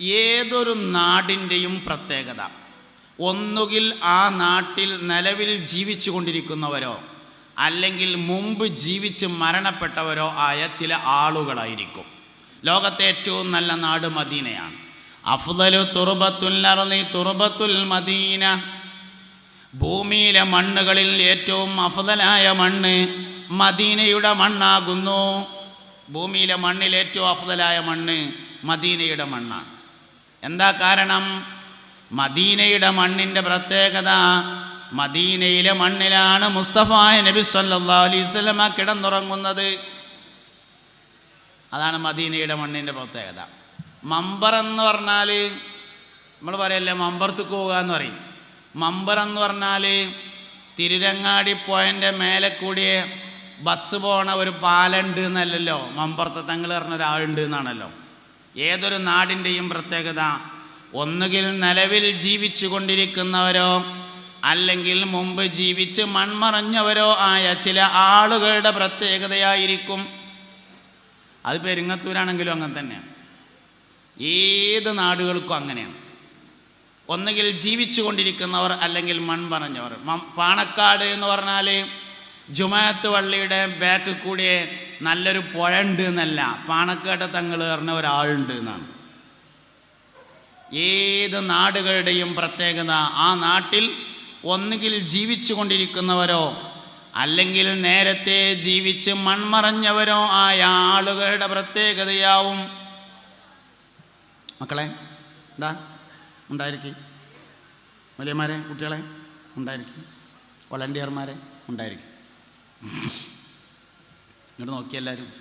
ഏതൊരു നാടിന്റെയും പ്രത്യേകത. ഒന്നുകിൽ ആ നാട്ടിൽ നിലവിൽ ജീവിച്ചു കൊണ്ടിരിക്കുന്നവരോ അല്ലെങ്കിൽ മുമ്പ് ജീവിച്ച് മരണപ്പെട്ടവരോ ആയ ചില ആളുകളായിരിക്കും. ലോകത്തെ ഏറ്റവും നല്ല നാട് മദീനയാണ്. അഫ്ദലു തുറുബത്തുൽ അർളി തുറുബത്തുൽ മദീന. ഭൂമിയിലെ മണ്ണുകളിൽ ഏറ്റവും അഫദലായ മണ്ണ് മദീനയുടെ മണ്ണാകുന്നു. ഭൂമിയിലെ മണ്ണിൽ ഏറ്റവും അഫദലായ മണ്ണ് മദീനയുടെ മണ്ണാണ്. എന്താ കാരണം? മദീനയുടെ മണ്ണിന്റെ പ്രത്യേകത മദീനയിലെ മണ്ണിലാണ് മുസ്തഫായ നബി സല്ലാ അലൈഹി കിടന്നുറങ്ങുന്നത്. അതാണ് മദീനയുടെ മണ്ണിന്റെ പ്രത്യേകത. മമ്പർ എന്ന് പറഞ്ഞാൽ നമ്മൾ പറയല്ലേ മമ്പർത്ത് പോവുക എന്ന് പറയും. മമ്പർ എന്ന് പറഞ്ഞാൽ തിരുരങ്ങാടി പോയന്റെ മേലെ കൂടി ബസ് പോണ ഒരു പാലുണ്ട് എന്നല്ലല്ലോ. മമ്പർത്ത് തങ്ങൾ പറഞ്ഞ ഒരാളുണ്ട് എന്നാണല്ലോ. ഏതൊരു നാടിന്റെയും പ്രത്യേകത? ഒന്നുകിൽ നിലവിൽ ജീവിച്ചു കൊണ്ടിരിക്കുന്നവരോ അല്ലെങ്കിൽ മുമ്പ് ജീവിച്ച് മൺമറഞ്ഞവരോ ആയ ചില ആളുകളുടെ പ്രത്യേകതയായിരിക്കും. അത് പെരിങ്ങത്തൂരാണെങ്കിലും അങ്ങനെ തന്നെയാണ് ഏത് നാടുകൾക്കും അങ്ങനെയാണ്. ഒന്നുകിൽ ജീവിച്ചു കൊണ്ടിരിക്കുന്നവർ അല്ലെങ്കിൽ മൺപറഞ്ഞവർ മം- പാണക്കാട് എന്ന് പറഞ്ഞാൽ ജുമാഅത്ത് പള്ളിയുടെ ബാക്ക് കൂടി നല്ലൊരു പുഴ ഉണ്ട് എന്നല്ല. പാണക്കേട്ട തങ്ങൾ പറഞ്ഞ ഒരാളുണ്ട് എന്നാണ്. ഏത് നാടുകളുടെയും പ്രത്യേകത ആ നാട്ടിൽ ഒന്നുകിൽ ജീവിച്ചു കൊണ്ടിരിക്കുന്നവരോ അല്ലെങ്കിൽ നേരത്തെ ജീവിച്ച് മൺമറഞ്ഞവരോ ആയ ആളുകളുടെ പ്രത്യേകതയാവും. മക്കളെ ഉണ്ടാ ഉണ്ടായിരിക്കും. വലിയമാരെ കുട്ടികളെ ഉണ്ടായിരിക്കും. വളണ്ടിയർമാരെ ഉണ്ടായിരിക്കും. ഇങ്ങോട്ട് നോക്കി എല്ലാവരും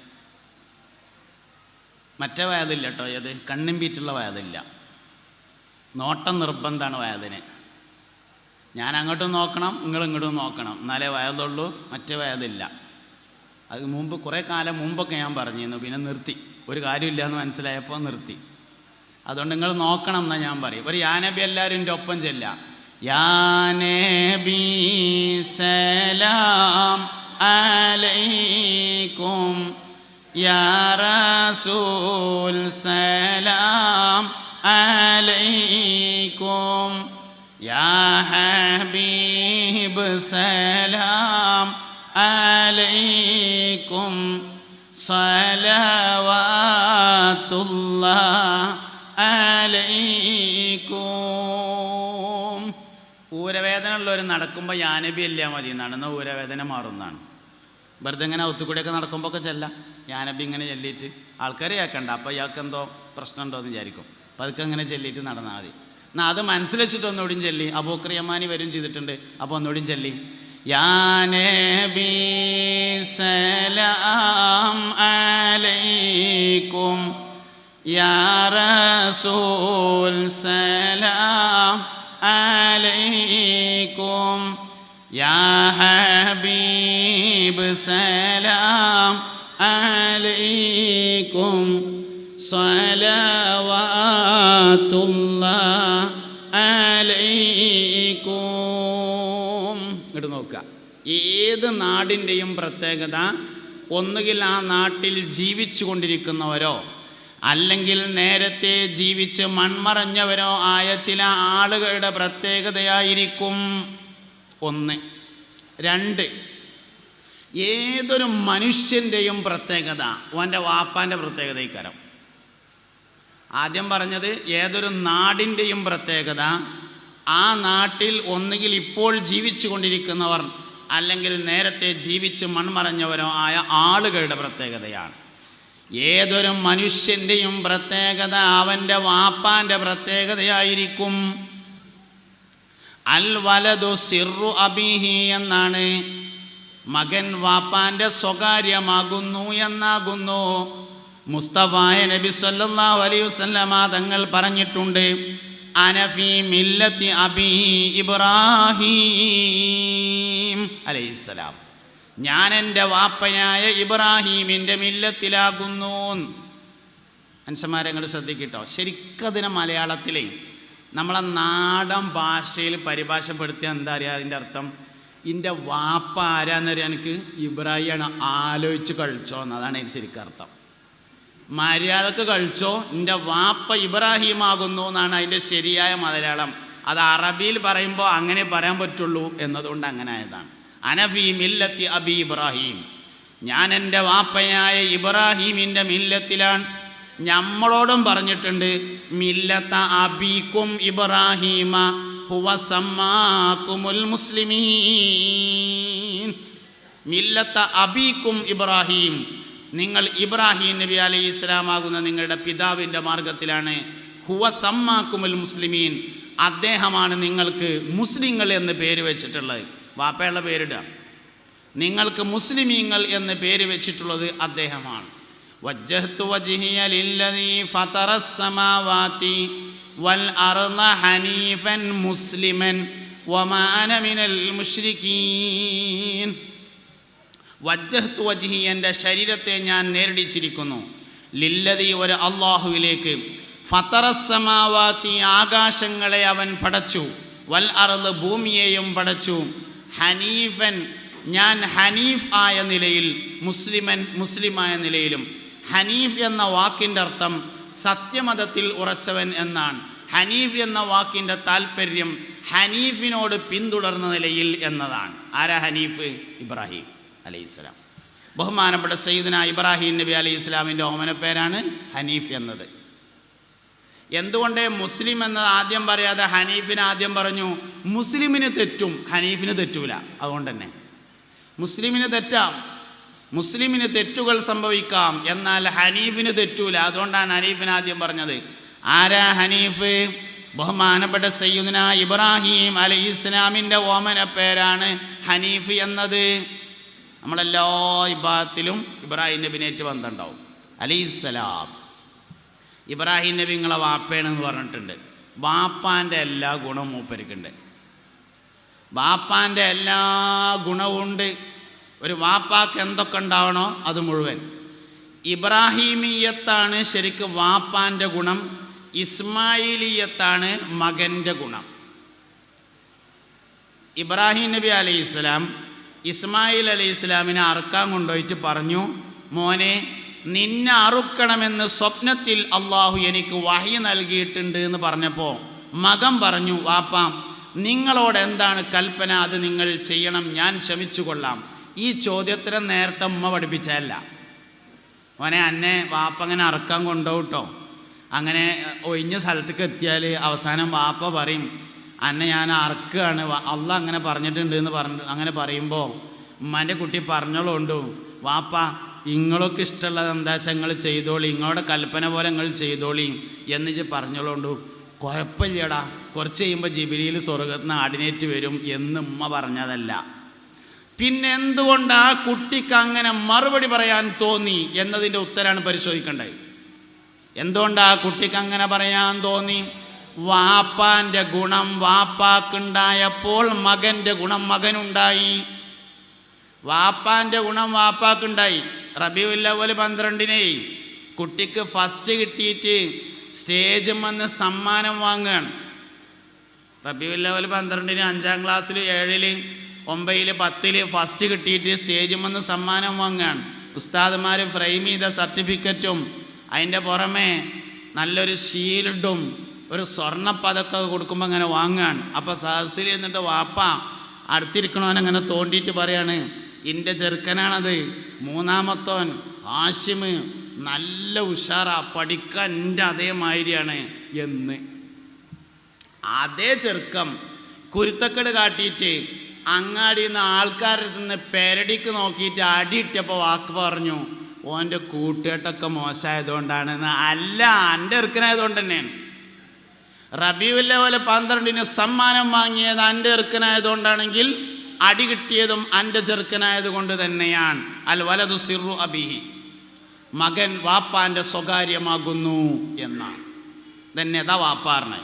മറ്റേ വയതില്ല കേട്ടോ ഏത്? കണ്ണും വയതില്ല. നോട്ടം നിർബന്ധമാണ് വയതിന്. ഞാൻ അങ്ങോട്ടും നോക്കണം നിങ്ങൾ ഇങ്ങോട്ടും നോക്കണം. എന്നാലേ വയതുള്ളൂ മറ്റേ വയതില്ല. അത് മുമ്പ് കുറേ കാലം മുമ്പൊക്കെ ഞാൻ പറഞ്ഞിരുന്നു പിന്നെ നിർത്തി. ഒരു കാര്യമില്ല എന്ന് മനസ്സിലായപ്പോൾ നിർത്തി. അതുകൊണ്ട് നിങ്ങൾ നോക്കണം എന്നാണ് ഞാൻ പറയും. ഒരു യാനബി എല്ലാവരും എന്റെ ഒപ്പം ചെല്ലാം യാനബി സലാം. അലൈക്കും യാ റസൂൽ സലാം അലൈക്കും യാ حبيب സലാം അലൈക്കും സലവാത്തുല്ലാ നടക്കുമ്പോൾ യാനബി അല്ല മതി. എന്നാൽ ഊരവേദന മാറുന്നതാണ്. വെറുതെ ഇങ്ങനെ ഒത്തുകൂടിയൊക്കെ നടക്കുമ്പോൾ ഒക്കെ ചെല്ല. യാനബി ഇങ്ങനെ ചെല്ലിയിട്ട് ആൾക്കാരെ കേൾക്കണ്ട അപ്പോൾ ഇയാൾക്ക് എന്തോ പ്രശ്നമുണ്ടോ എന്ന് വിചാരിക്കും. അപ്പോൾ അതൊക്കെ ഇങ്ങനെ ചെല്ലിയിട്ട് നടന്നാൽ മതി. എന്നാൽ അത് മനസ്സിൽ വെച്ചിട്ട് ഒന്നുകൂടിയും ചെല്ലി. അബൂക്രിയമാനി വരും ചെയ്തിട്ടുണ്ട്. അപ്പോൾ ഒന്നുകൂടിയും ചെല്ലി. യാനബി സലാം അലൈക്കും. യാ റസൂൽ സലാം യാ ഹബീബ് സലാം അലൈക്കും സ്വലവാത്തുല്ലാ അലൈക്കും. ഇങ്ങോട്ട് നോക്കുക. ഏത് നാടിന്റെയും പ്രത്യേകത? ഒന്നുകിൽ ആ നാട്ടിൽ ജീവിച്ചു കൊണ്ടിരിക്കുന്നവരോ? അല്ലെങ്കിൽ നേരത്തെ ജീവിച്ച് മൺമറഞ്ഞവരോ ആയ ചില ആളുകളുടെ പ്രത്യേകതയായിരിക്കും. ഒന്ന്. രണ്ട്. ഏതൊരു മനുഷ്യന്റെയും പ്രത്യേകത? ഓന്റെ വാപ്പാന്റെ പ്രത്യേകത ഇക്കരം ആദ്യം പറഞ്ഞത് ഏതൊരു നാടിന്റെയും പ്രത്യേകത? ആ നാട്ടിൽ ഒന്നുകിൽ ഇപ്പോൾ ജീവിച്ചു കൊണ്ടിരിക്കുന്നവർ അല്ലെങ്കിൽ നേരത്തെ ജീവിച്ച് മൺമറഞ്ഞവരോ ആയ ആളുകളുടെ പ്രത്യേകതയാണ്. ഏതൊരു മനുഷ്യന്റെയും പ്രത്യേകത അവന്റെ വാപ്പാന്റെ പ്രത്യേകതയായിരിക്കും. അൽ വലതു സിറു അബീഹി എന്നാണ്. മകൻ വാപ്പാന്റെ സ്വകാര്യമാകുന്നു എന്നാകുന്നു. മുസ്തഫായ നബി സല്ലല്ലാഹു അലൈഹി വസല്ലമ തങ്ങൾ പറഞ്ഞിട്ടുണ്ട് അനഫി മില്ലത്തി അബി ഇബ്രാഹീം അലൈഹിസ്സലാം ഞാൻ എന്റെ വാപ്പയായ ഇബ്രാഹീമിന്റെ മില്ലത്തിലാകുന്നു. മനുഷ്യന്മാരെ നിങ്ങൾ ശ്രദ്ധിക്കട്ടോ ശരിക്കതിനെ മലയാളത്തിലേ നമ്മളെ നാടൻ ഭാഷയിൽ പരിഭാഷപ്പെടുത്തിയ എന്താ അറിയാം? അതിന്റെ അർത്ഥം എന്റെ വാപ്പ ആരാന്നറിയാൻ എനിക്ക് ഇബ്രാഹിമാണ്. ആലോചിച്ച് കഴിച്ചോ എന്നതാണ് എനിക്ക് ശരിക്കും അർത്ഥം. മര്യാദയ്ക്ക് കഴിച്ചോ എന്റെ വാപ്പ ഇബ്രാഹിമാകുന്നു എന്നാണ് അതിന്റെ ശരിയായ മലയാളം. അത് അറബിയിൽ പറയുമ്പോൾ അങ്ങനെ പറയാൻ പറ്റുള്ളൂ എന്നതുകൊണ്ട് അങ്ങനെ ആയതാണ്. അനഫി മില്ലത്തി അബി ഇബ്രാഹിം. ഞാൻ എന്റെ വാപ്പയായ ഇബ്രാഹിമിന്റെ മില്ലത്തിലാണ്. നമ്മളോടും പറഞ്ഞിട്ടുണ്ട് മില്ലത്ത അബീക്കും ഇബ്രാഹീമ ഹുവസമ്മാക്കുമുൽ മുസ്ലിമീൻ. മില്ലത്ത അബീക്കും ഇബ്രാഹീം നിങ്ങൾ ഇബ്രാഹിം നബി അലൈഹി ഇസ്ലാമാകുന്ന നിങ്ങളുടെ പിതാവിന്റെ മാർഗത്തിലാണ്. ഹുവ സമ്മാക്കുമുൽ മുസ്ലിമീൻ. അദ്ദേഹമാണ് നിങ്ങൾക്ക് മുസ്ലിങ്ങൾ എന്ന് പേര് വെച്ചിട്ടുള്ളത്. വാപ്പയുള്ള പേരിടുക. നിങ്ങൾക്ക് മുസ്ലിമീങ്ങൾ എന്ന് പേര് വെച്ചിട്ടുള്ളത് അദ്ദേഹമാണ്. വജ്ജഹ്തു വജ്ഹിയ ലില്ലദീ ഫതറസ്സമാവാതി വൽ അർള ഹനീഫൻ മുസ്ലിമൻ വമാ അന മിനൽ മുശ്രിക്കീൻ വജ്ജഹ്തു വജിഹി എന്റെ ശരീരത്തെ ഞാൻ നേരിടിച്ചിരിക്കുന്നു. ലില്ലതി ഒരു അള്ളാഹുവിലേക്ക് ഫത്തറസമാവാത്തി ആകാശങ്ങളെ അവൻ പടച്ചു. വൽ അറുത് ഭൂമിയെയും പടച്ചു. ഹനീഫൻ ഞാൻ ഹനീഫ് ആയ നിലയിൽ മുസ്ലിമൻ മുസ്ലിമായ നിലയിലും. ഹനീഫ് എന്ന വാക്കിന്റെ അർത്ഥം സത്യമതത്തിൽ ഉറച്ചവൻ എന്നാണ്. ഹനീഫ് എന്ന വാക്കിന്റെ താല്പര്യം ഹനീഫിനോട് പിന്തുടർന്ന നിലയിൽ എന്നതാണ്. ആരാ ഹനീഫ്? ഇബ്രാഹിം അലൈഹിസ്സലാം ബഹുമാനപ്പെട്ട സയ്യിദന ഇബ്രാഹിം നബി അലൈഹി ഇസ്ലാമിന്റെ ഓമന പേരാണ് ഹനീഫ് എന്നത്. എന്തുകൊണ്ട് മുസ്ലിം എന്നത് ആദ്യം പറയാതെ ഹനീഫിന് ആദ്യം പറഞ്ഞു മുസ്ലിമിന് തെറ്റും ഹനീഫിന് തെറ്റൂല. അതുകൊണ്ട് തന്നെ. മുസ്ലിമിന് തെറ്റാം. മുസ്ലിമിന് തെറ്റുകൾ സംഭവിക്കാം എന്നാൽ ഹനീഫിന് തെറ്റൂല. അതുകൊണ്ടാണ് ഹനീഫിന് ആദ്യം പറഞ്ഞത്. ആരാ ഹനീഫ്? ബഹുമാനപ്പെട്ട സയ്യുദിന ഇബ്രാഹിം അലി ഇസ്ലാമിന്റെ ഓമന പേരാണ് ഹനീഫ് എന്നത്. നമ്മളെല്ലാ ഇബാത്തിലും ഇബ്രാഹിം നബിനേറ്റ് ബന്ധമുണ്ടാവും അലൈഹിസ്സലാം ഇബ്രാഹിം നബി നിങ്ങളെ വാപ്പേണെന്ന് പറഞ്ഞിട്ടുണ്ട്. വാപ്പാന്റെ എല്ലാ ഗുണവും മൂപ്പരിക്കുണ്ട്. വാപ്പാന്റെ എല്ലാ ഗുണവും ഉണ്ട്. ഒരു വാപ്പാക്ക് എന്തൊക്കെ ഉണ്ടാവണോ അത് മുഴുവൻ. ഇബ്രാഹീമീയത്താണ് ശരിക്ക് വാപ്പാന്റെ ഗുണം ഇസ്മായിലീയത്താണ് മകന്റെ ഗുണം. ഇബ്രാഹിം നബി അലൈഹി ഇസ്ലാം ഇസ്മായിൽ അലൈഹി ഇസ്ലാമിനെ അറുക്കാൻ കൊണ്ടുപോയിട്ട് പറഞ്ഞു മോനെ നിന്നെ അറുക്കണമെന്ന് സ്വപ്നത്തിൽ അള്ളാഹു എനിക്ക് വഹി നൽകിയിട്ടുണ്ട് എന്ന് പറഞ്ഞപ്പോൾ മകൻ പറഞ്ഞു വാപ്പാം നിങ്ങളോട് എന്താണ് കൽപ്പന? അത് നിങ്ങൾ ചെയ്യണം ഞാൻ ക്ഷമിച്ചു കൊള്ളാം ഈ ചോദ്യത്തിന് നേരത്തെ ഉമ്മ പഠിപ്പിച്ചതല്ല. മോനെ അന്നെ വാപ്പങ്ങനെ അറുക്കാൻ കൊണ്ടുപോട്ടോ അങ്ങനെ ഒഴിഞ്ഞ സ്ഥലത്തേക്ക് എത്തിയാൽ അവസാനം വാപ്പ പറയും അന്നെ ഞാൻ അറക്കുകയാണ്. അല്ല അങ്ങനെ പറഞ്ഞിട്ടുണ്ട് എന്ന് പറഞ്ഞു അങ്ങനെ പറയുമ്പോൾ ഉമ്മാന്റെ കുട്ടി പറഞ്ഞോളുണ്ടു. വാപ്പ ഇങ്ങളൊക്കെ ഇഷ്ടമുള്ളത് എന്താ? നിങ്ങൾ ചെയ്തോളി. ഇങ്ങളുടെ കൽപ്പന പോലെ നിങ്ങൾ ചെയ്തോളി. എന്നിച്ച് പറഞ്ഞോളുണ്ടു. കുഴപ്പമില്ലടാ. കുറച്ച് കഴിയുമ്പോൾ ജിബിലിയിൽ സ്വർഗത്തിന് ആടിനേറ്റ് വരും എന്ന് ഉമ്മ പറഞ്ഞതല്ല. പിന്നെ എന്തുകൊണ്ട് ആ കുട്ടിക്ക് അങ്ങനെ മറുപടി പറയാൻ തോന്നി എന്നതിന്റെ ഉത്തരമാണ് പരിശോധിക്കേണ്ടത്. എന്തുകൊണ്ട് ആ കുട്ടിക്ക് അങ്ങനെ പറയാൻ തോന്നി? വാപ്പാന്റെ ഗുണം വാപ്പാക്കുണ്ടായപ്പോൾ മകന്റെ ഗുണം മകനുണ്ടായി. വാപ്പാന്റെ ഗുണം വാപ്പാക്കുണ്ടായി. റബിയുല്ലവൽ പന്ത്രണ്ടിനെ കുട്ടിക്ക് ഫസ്റ്റ് കിട്ടിയിട്ട് സ്റ്റേജിൽ വന്ന് സമ്മാനം വാങ്ങുകയാണ്. റബിയുല്ലവൽ പന്ത്രണ്ടിന് അഞ്ചാം ക്ലാസ്സിൽ ഏഴിൽ ഒമ്പതിൽ പത്തിൽ ഫസ്റ്റ് കിട്ടിയിട്ട് സ്റ്റേജിൽ വന്ന് സമ്മാനം വാങ്ങുകയാണ് ഉസ്താദ്മാർ ഫ്രെയിം ചെയ്ത സർട്ടിഫിക്കറ്റും അതിന്റെ പുറമെ നല്ലൊരു ഷീൽഡും ഒരു സ്വർണപ്പതൊക്കെ കൊടുക്കുമ്പോൾ അങ്ങനെ വാങ്ങുകയാണ് അപ്പോൾ സഹസിൽ എന്നിട്ട് വാപ്പ അടുത്തിരിക്കണവനങ്ങനെ തോണ്ടിയിട്ട് പറയാണ് എന്റെ ചെറുക്കനാണത് മൂന്നാമത്തോൻ ആശിമ് നല്ല ഉഷാറാ പഠിക്കാൻ എന്റെ അതേമാതിരിയാണ് എന്ന്. അതേ ചെറുക്കം കുരുത്തക്കേട് കാട്ടിയിട്ട് അങ്ങാടിയിൽ നിന്ന് ആൾക്കാരുടെ നിന്ന് പെരടിക്ക് നോക്കിയിട്ട് അടിയിട്ടപ്പോൾ വാക്ക് പറഞ്ഞു ഓന്റെ കൂട്ടുകെട്ടൊക്കെ മോശമായതുകൊണ്ടാണ്. അല്ല എന്റെ ഇറുക്കനായതുകൊണ്ട് തന്നെയാണ് റബിയുല്ല പോലെ പന്ത്രണ്ടിന് സമ്മാനം വാങ്ങിയത് എന്റെ ഇറുക്കനായതുകൊണ്ടാണെങ്കിൽ അടി കിട്ടിയതും എന്റെ ചെറുക്കനായത് കൊണ്ട് തന്നെയാണ്. അൽ വലതു സിറു അബിഹി. മകൻ വാപ്പാന്റെ സ്വകാര്യമാകുന്നു എന്നാണ്. തന്നെ അതാ വാപ്പാറിനെ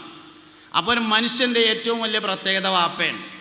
അപ്പോൾ ഒരു മനുഷ്യന്റെ ഏറ്റവും വലിയ പ്രത്യേകത വാപ്പയാണ്.